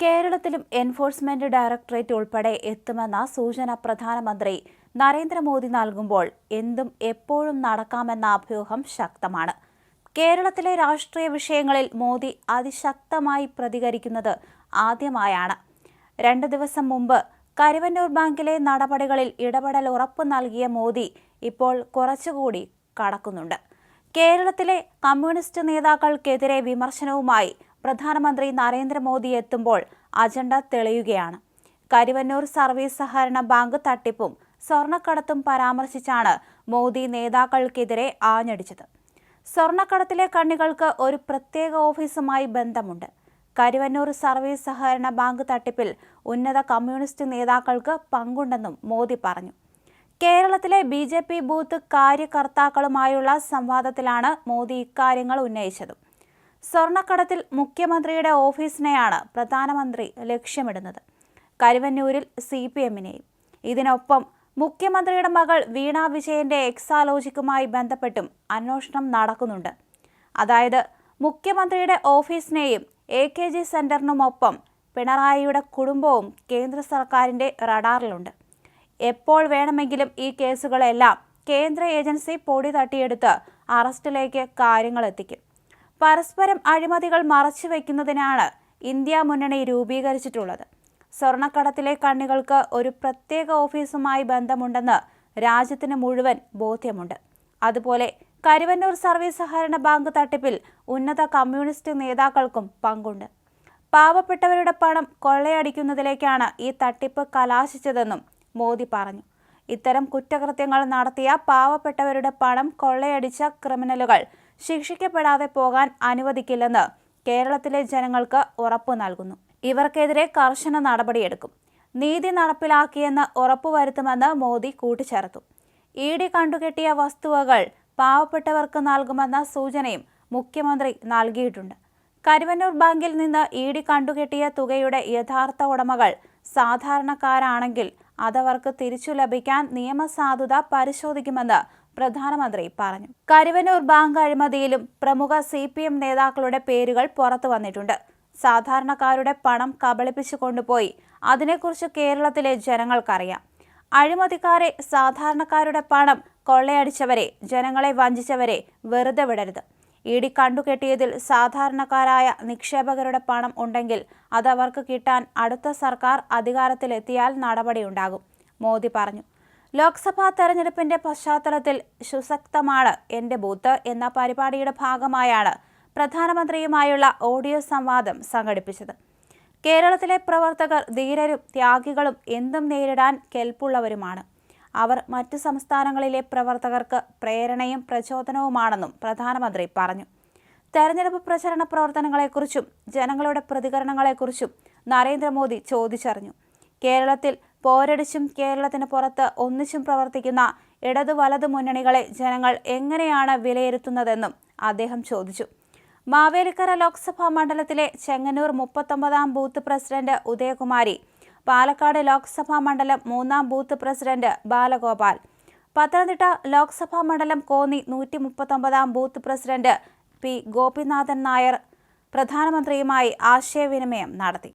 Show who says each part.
Speaker 1: കേരളത്തിലും enforcement directorate ഉൾപ്പെടെ എത്തുമെന്ന സൂചന പ്രധാനമന്ത്രി നരേന്ദ്രമോദി നൽകുമ്പോൾ എന്തും എപ്പോഴും നടക്കാമെന്ന അഭ്യൂഹം ശക്തമാണ്. കേരളത്തിലെ രാഷ്ട്രീയ വിഷയങ്ങളിൽ മോദി അതിശക്തമായി പ്രതികരിക്കുന്നത് ആദ്യമായാണ്. രണ്ട് ദിവസം മുമ്പ് കരുവന്നൂർ ബാങ്കിലെ നടപടികളിൽ ഇടപെടൽ ഉറപ്പു നൽകിയ മോദി ഇപ്പോൾ കുറച്ചുകൂടി കടക്കുന്നുണ്ട്. കേരളത്തിലെ കമ്മ്യൂണിസ്റ്റ് നേതാക്കൾക്കെതിരെ വിമർശനവുമായി പ്രധാനമന്ത്രി നരേന്ദ്രമോദി എത്തുമ്പോൾ അജണ്ട തെളിയുകയാണ്. കരുവന്നൂർ സർവീസ് സഹകരണ ബാങ്ക് തട്ടിപ്പും സ്വർണക്കടത്തും പരാമർശിച്ചാണ് മോദി നേതാക്കൾക്കെതിരെ ആഞ്ഞടിച്ചത്. സ്വർണക്കടത്തിലെ കണ്ണികൾക്ക് ഒരു പ്രത്യേക ഓഫീസുമായി ബന്ധമുണ്ട്. കരുവന്നൂർ സർവീസ് സഹകരണ ബാങ്ക് തട്ടിപ്പിൽ ഉന്നത കമ്മ്യൂണിസ്റ്റ് നേതാക്കൾക്ക് പങ്കുണ്ടെന്നും മോദി പറഞ്ഞു. കേരളത്തിലെ ബി ജെ പി ബൂത്ത് കാര്യകർത്താക്കളുമായുള്ള സംവാദത്തിലാണ് മോദി ഇക്കാര്യങ്ങൾ ഉന്നയിച്ചത്. സ്വർണക്കടത്തിൽ മുഖ്യമന്ത്രിയുടെ ഓഫീസിനെയാണ് പ്രധാനമന്ത്രി ലക്ഷ്യമിടുന്നത്. കരുവന്നൂരിൽ സി പി എമ്മിനെയും ഇതിനൊപ്പം മുഖ്യമന്ത്രിയുടെ മകൾ വീണ വിജയന്റെ എക്സാലോജിക്കുമായി ബന്ധപ്പെട്ടും അന്വേഷണം നടക്കുന്നുണ്ട്. അതായത് മുഖ്യമന്ത്രിയുടെ ഓഫീസിനെയും എ കെ ജി സെന്ററിനുമൊപ്പം പിണറായിയുടെ കുടുംബവും കേന്ദ്ര സർക്കാരിന്റെ റഡാറിലുണ്ട്. എപ്പോൾ വേണമെങ്കിലും ഈ കേസുകളെല്ലാം കേന്ദ്ര ഏജൻസി പൊടി തട്ടിയെടുത്ത് അറസ്റ്റിലേക്ക് കാര്യങ്ങൾ എത്തിക്കും പരസ്പരം അഴിമതികൾ മറച്ചുവെക്കുന്നതിനാണ് ഇന്ത്യ മുന്നണി രൂപീകരിച്ചിട്ടുള്ളത്. സ്വർണക്കടത്തിലെ കണ്ണികൾക്ക് ഒരു പ്രത്യേക ഓഫീസുമായി ബന്ധമുണ്ടെന്ന് രാജ്യത്തിന് മുഴുവൻ ബോധ്യമുണ്ട്. അതുപോലെ കരുവന്നൂർ സർവീസ് സഹകരണ ബാങ്ക് തട്ടിപ്പിൽ ഉന്നത കമ്മ്യൂണിസ്റ്റ് നേതാക്കൾക്കും പങ്കുണ്ട്. പാവപ്പെട്ടവരുടെ പണം കൊള്ളയടിക്കുന്നതിലേക്കാണ് ഈ തട്ടിപ്പ് കലാശിച്ചതെന്നും മോദി പറഞ്ഞു. ഇത്തരം കുറ്റകൃത്യങ്ങൾ നടത്തിയ പാവപ്പെട്ടവരുടെ പണം കൊള്ളയടിച്ച ക്രിമിനലുകൾ ശിക്ഷിക്കപ്പെടാതെ പോകാൻ അനുവദിക്കില്ലെന്ന് കേരളത്തിലെ ജനങ്ങൾക്ക് ഉറപ്പു നൽകുന്നു. ഇവർക്കെതിരെ കർശന നടപടിയെടുക്കും. നീതി നടപ്പിലാക്കിയെന്ന് ഉറപ്പുവരുത്തുമെന്ന് മോദി കൂട്ടിച്ചേർത്തു. ഇ ഡി കണ്ടുകെട്ടിയ വസ്തുവകൾ പാവപ്പെട്ടവർക്ക് നൽകുമെന്ന സൂചനയും മുഖ്യമന്ത്രി നൽകിയിട്ടുണ്ട്. കരുവന്നൂർ ബാങ്കിൽ നിന്ന് ഇ ഡി കണ്ടുകെട്ടിയ തുകയുടെ യഥാർത്ഥ ഉടമകൾ സാധാരണക്കാരാണെങ്കിൽ അതവർക്ക് തിരിച്ചു ലഭിക്കാൻ നിയമസാധുത പരിശോധിക്കുമെന്ന് പ്രധാനമന്ത്രി പറഞ്ഞു. കരുവന്നൂർ ബാങ്ക് അഴിമതിയിലും പ്രമുഖ സി പി എം നേതാക്കളുടെ പേരുകൾ പുറത്തു വന്നിട്ടുണ്ട്. സാധാരണക്കാരുടെ പണം കബളിപ്പിച്ചു കൊണ്ടുപോയി. അതിനെക്കുറിച്ച് കേരളത്തിലെ ജനങ്ങൾക്കറിയാം. അഴിമതിക്കാരെ സാധാരണക്കാരുടെ പണം കൊള്ളയടിച്ചവരെ ജനങ്ങളെ വഞ്ചിച്ചവരെ വെറുതെ വിടരുത്. ഇടി കണ്ടുകെട്ടിയതിൽ സാധാരണക്കാരായ നിക്ഷേപകരുടെ പണം ഉണ്ടെങ്കിൽ അതവർക്ക് കിട്ടാൻ അടുത്ത സർക്കാർ അധികാരത്തിലെത്തിയാൽ നടപടിയുണ്ടാകും മോദി പറഞ്ഞു. ലോക്സഭാ തെരഞ്ഞെടുപ്പിന്റെ പശ്ചാത്തലത്തിൽ സുശക്തമാണ് എന്റെ ബൂത്ത് എന്ന പരിപാടിയുടെ ഭാഗമായാണ് പ്രധാനമന്ത്രിയുമായുള്ള ഓഡിയോ സംവാദം സംഘടിപ്പിച്ചത്. കേരളത്തിലെ പ്രവർത്തകർ ധീരരും ത്യാഗികളും എന്തും നേരിടാൻ കെൽപ്പുള്ളവരുമാണ്. അവർ മറ്റു സംസ്ഥാനങ്ങളിലെ പ്രവർത്തകർക്ക് പ്രേരണയും പ്രചോദനവുമാണെന്നും പ്രധാനമന്ത്രി പറഞ്ഞു. തെരഞ്ഞെടുപ്പ് പ്രചരണ പ്രവർത്തനങ്ങളെക്കുറിച്ചും ജനങ്ങളുടെ പ്രതികരണങ്ങളെക്കുറിച്ചും നരേന്ദ്രമോദി ചോദിച്ചറിഞ്ഞു. കേരളത്തിൽ പോരടിച്ചും കേരളത്തിന് പുറത്ത് ഒന്നിച്ചും പ്രവർത്തിക്കുന്ന ഇടതു വലത് മുന്നണികളെ ജനങ്ങൾ എങ്ങനെയാണ് വിലയിരുത്തുന്നതെന്നും അദ്ദേഹം ചോദിച്ചു. മാവേലിക്കര ലോക്സഭാ മണ്ഡലത്തിലെ ചെങ്ങന്നൂർ മുപ്പത്തൊമ്പതാം ബൂത്ത് പ്രസിഡന്റ് ഉദയകുമാരി പാലക്കാട് ലോക്സഭാ മണ്ഡലം മൂന്നാം ബൂത്ത് പ്രസിഡന്റ് ബാലഗോപാൽ പത്തനംതിട്ട ലോക്സഭാ മണ്ഡലം കോന്നി നൂറ്റി മുപ്പത്തൊമ്പതാം booth president P Gopinathan Nair പ്രധാനമന്ത്രിയുമായി ആശയവിനിമയം നടത്തി.